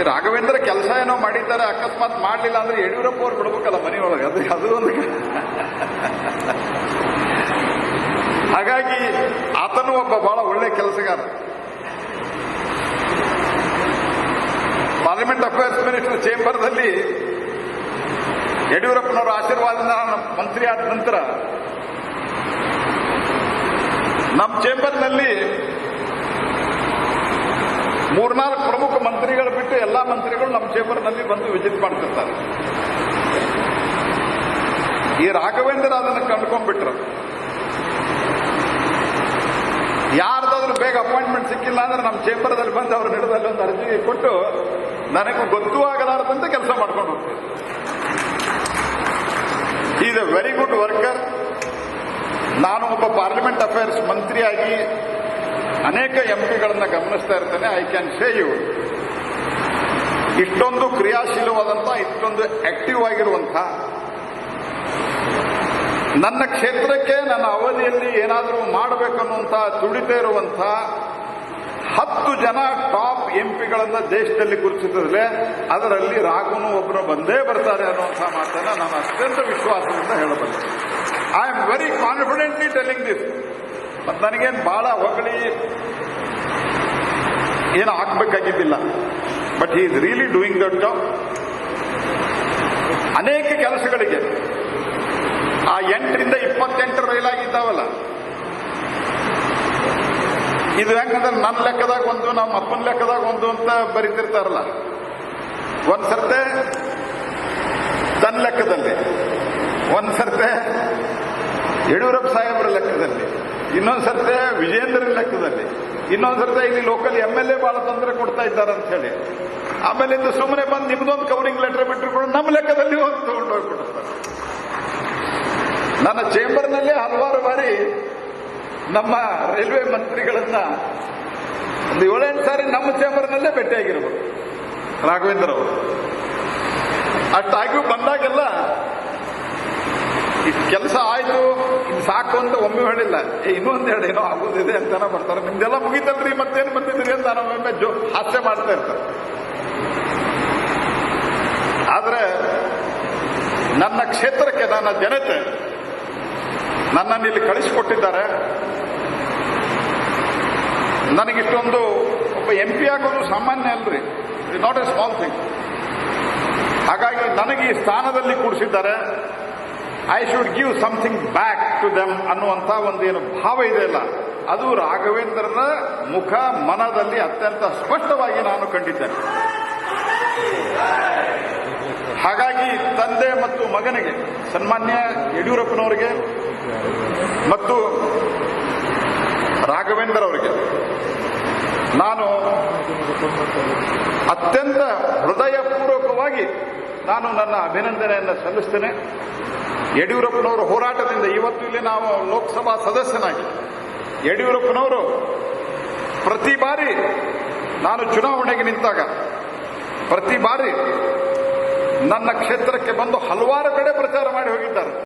ಈ ರಾಘವೇಂದ್ರ ಕೆಲಸ ಏನೋ ಮಾಡಿದ್ದಾರೆ, ಅಕಸ್ಮಾತ್ ಮಾಡಲಿಲ್ಲ ಅಂದ್ರೆ ಯಡಿಯೂರಪ್ಪ ಅವ್ರು ಬಿಡ್ಬೇಕಲ್ಲ ಮನೆಯೊಳಗೆ. ಅದು ಅದು ಒಂದು ಹಾಗಾಗಿ ಆತನು ಒಬ್ಬ ಬಹಳ ಒಳ್ಳೆ ಕೆಲಸಗಾರ. ಪಾರ್ಲಿಮೆಂಟ್ ಅಫೇರ್ಸ್ ಮಿನಿಸ್ಟರ್ ಚೇಂಬರ್ದಲ್ಲಿ ಯಡಿಯೂರಪ್ಪನವರ ಆಶೀರ್ವಾದದಿಂದ ಮಂತ್ರಿ ಆದ ನಂತರ ನಮ್ಮ ಚೇಂಬರ್ನಲ್ಲಿ ಮೂರ್ನಾಲ್ಕು ಪ್ರಮುಖ ಮಂತ್ರಿಗಳು ಬಿಟ್ಟು ಎಲ್ಲಾ ಮಂತ್ರಿಗಳು ನಮ್ಮ ಚೇಂಬರ್ನಲ್ಲಿ ಬಂದು ವಿಸಿಟ್ ಮಾಡ್ತಿರ್ತಾರೆ. ಈ ರಾಘವೇಂದ್ರ ಅದನ್ನು ಕಂಡ್ಕೊಂಡ್ಬಿಟ್ರು. ಯಾರ್ದಾದ್ರೂ ಬೇಗ ಅಪಾಯಿಂಟ್ಮೆಂಟ್ ಸಿಕ್ಕಿಲ್ಲ ಅಂದ್ರೆ ನಮ್ಮ ಚೇಂಬರ್ದಲ್ಲಿ ಬಂದು ಅವ್ರ ಹಿಡಿದಲ್ಲಿ ಒಂದು ಅರ್ಜಿ ಕೊಟ್ಟು, ನನಗೂ ಗೊತ್ತೂ ಆಗಲಾರದಂತೆ ಕೆಲಸ ಮಾಡ್ಕೊಂಡು ಹೋಗ್ತೀನಿ is a very good worker ನಾನು ಒಬ್ಬ ಪಾರ್ಲಿಮೆಂಟ್ ಅಫೇರ್ಸ್ ಮಂತ್ರಿಯಾಗಿ ಅನೇಕ ಎಂ ಪಿಗಳನ್ನ ಗಮನಿಸ್ತಾ ಇರ್ತಾನೆ ಐ ಕ್ಯಾನ್ ಸೇ ಯು ಇಷ್ಟೊಂದು ಕ್ರಿಯಾಶೀಲವಾದಂಥ, ಇಷ್ಟೊಂದು ಆಕ್ಟಿವ್ ಆಗಿರುವಂತ ನನ್ನ ಕ್ಷೇತ್ರಕ್ಕೆ, ನನ್ನ ಅವಧಿಯಲ್ಲಿ ಏನಾದರೂ ಮಾಡಬೇಕನ್ನುವಂಥ ದುಡಿತಾ ಇರುವಂತ ಹತ್ತು ಜನ ಟಾಪ್ ಎಂಪಿಗಳನ್ನ ದೇಶದಲ್ಲಿ ಗುರುತಿಸಿದ್ರೆ ಅದರಲ್ಲಿ ರಾಘುನು ಒಬ್ಬರು ಬಂದೇ ಬರ್ತಾರೆ ಅನ್ನುವಂಥ ಮಾತನ್ನ ನಾನು ಅತ್ಯಂತ ವಿಶ್ವಾಸದಿಂದ ಹೇಳಬಲ್ಲೆ. I am very confidently telling this ಮತ್ತು ನನಗೇನು ಬಹಳ ಹೊಗಳಿ ಏನು ಹಾಕ್ಬೇಕಾಗಿದ್ದಿಲ್ಲ but is really doing that job ಅನೇಕ ಕೆಲಸಗಳಿಗೆ. ಆ ಎಂಟರಿಂದ ಇಪ್ಪತ್ತೆಂಟು ರೈಲಾಗಿದ್ದಾವಲ್ಲ. ಇದು ಹೆಂಗಂದ್ರೆ ನನ್ನ ಲೆಕ್ಕದಾಗ ಒಂದು, ನಮ್ಮ ಅಪ್ಪನ ಲೆಕ್ಕದಾಗ ಒಂದು ಅಂತ ಬರೀತಿರ್ತಾರಲ್ಲ. ಒಂದ್ಸರ್ತೆ ತನ್ನ ಲೆಕ್ಕದಲ್ಲಿ. ಒಂದ್ಸರ್ತೆ ಯಡಿಯೂರಪ್ಪ ಸಾಹೇಬರ ಲೆಕ್ಕದಲ್ಲಿ. ಇನ್ನೊಂದ್ ಸರ್ತೆ ವಿಜೇಂದ್ರನ ಲೆಕ್ಕದಲ್ಲಿ, ಇನ್ನೊಂದು ಸರ್ತೆ ಇಲ್ಲಿ ಲೋಕಲ್ ಎಂ ಎಲ್ ಎ ಬಹಳ ತೊಂದರೆ ಕೊಡ್ತಾ ಇದ್ದಾರೆ ಅಂತ ಹೇಳಿ. ಆಮೇಲಿಂದ ಸುಮ್ಮನೆ ಬಂದು ನಿಮ್ದೊಂದು ಕವರಿಂಗ್ ಲೆಟರ್ ಬಿಟ್ಟರು ನಮ್ಮ ಲೆಕ್ಕದಲ್ಲಿ ಒಂದು ತಗೊಂಡು ಕೊಡ್ತಾರೆ ನನ್ನ ಚೇಂಬರ್ನಲ್ಲೇ ಹಲವಾರು ಬಾರಿ ನಮ್ಮ ರೈಲ್ವೆ ಮಂತ್ರಿಗಳನ್ನ ಒಂದು ಏಳೆಂಟು ಸಾರಿ ನಮ್ಮ ಚೇಂಬರ್ನಲ್ಲೇ ಭೇಟಿಯಾಗಿರ್ಬೋದು ರಾಘವೇಂದ್ರ ಅವರು. ಅಷ್ಟಾಗಿ ಬಂದಾಗೆಲ್ಲ ಕೆಲಸ ಆಯ್ತು ಇದು ಸಾಕು ಅಂತ ಒಮ್ಮೆ ಹೇಳಿಲ್ಲ. ಏ ಇನ್ನೊಂದು ಹೇಳಿ ಏನೋ ಆಗೋದಿದೆ ಅಂತಾನೆ ಬರ್ತಾರೆ. ನಿಮ್ದೆಲ್ಲ ಮುಗಿತಲ್ರಿ, ಮತ್ತೇನು ಬಂದಿದ್ರಿ ಅಂತ ನಾನು ಒಮ್ಮೆ ಜೋ ಹಾಸ್ಯ ಮಾಡ್ತಾ ಇರ್ತಾರೆ. ಆದ್ರೆ ನನ್ನ ಕ್ಷೇತ್ರಕ್ಕೆ ನನ್ನ ಜನತೆ ನನ್ನನ್ನು ಇಲ್ಲಿ ಕಳಿಸಿಕೊಟ್ಟಿದ್ದಾರೆ. ನನಗಿಷ್ಟೊಂದು ಒಬ್ಬ ಎಂ ಪಿ ಆಗೋದು ಸಾಮಾನ್ಯ ಅಲ್ರಿ. It not a small thing ಹಾಗಾಗಿ ನನಗೆ ಈ ಸ್ಥಾನದಲ್ಲಿ ಕೂಡಿಸಿದ್ದಾರೆ I should give something back to them ಅನ್ನುವಂಥ ಒಂದೇನು ಭಾವ ಇದೆ ಅಲ್ಲ. ಅದು ರಾಘವೇಂದ್ರನ ಮುಖ ಮನದಲ್ಲಿ ಅತ್ಯಂತ ಸ್ಪಷ್ಟವಾಗಿ ನಾನು ಕಂಡಿದ್ದೇನೆ. ಹಾಗಾಗಿ ತಂದೆ ಮತ್ತು ಮಗನಿಗೆ, ಸನ್ಮಾನ್ಯ ಯಡಿಯೂರಪ್ಪನವರಿಗೆ ಮತ್ತು ರಾಘವೇಂದ್ರ ಅವರಿಗೆ ನಾನು ಅತ್ಯಂತ ಹೃದಯಪೂರ್ವಕವಾಗಿ ನಾನು ನನ್ನ ಅಭಿನಂದನೆಯನ್ನು ಸಲ್ಲಿಸ್ತೇನೆ. ಯಡಿಯೂರಪ್ಪನವರ ಹೋರಾಟದಿಂದ ಇವತ್ತು ಇಲ್ಲಿ ನಾವು ಲೋಕಸಭಾ ಸದಸ್ಯನಾಗಿ ಯಡಿಯೂರಪ್ಪನವರು ಪ್ರತಿ ಬಾರಿ ನಾನು ಚುನಾವಣೆಗೆ ನಿಂತಾಗ ಪ್ರತಿ ಬಾರಿ ನನ್ನ ಕ್ಷೇತ್ರಕ್ಕೆ ಬಂದು ಹಲವಾರು ಕಡೆ ಪ್ರಚಾರ ಮಾಡಿ ಹೋಗಿದ್ದಾರೆ.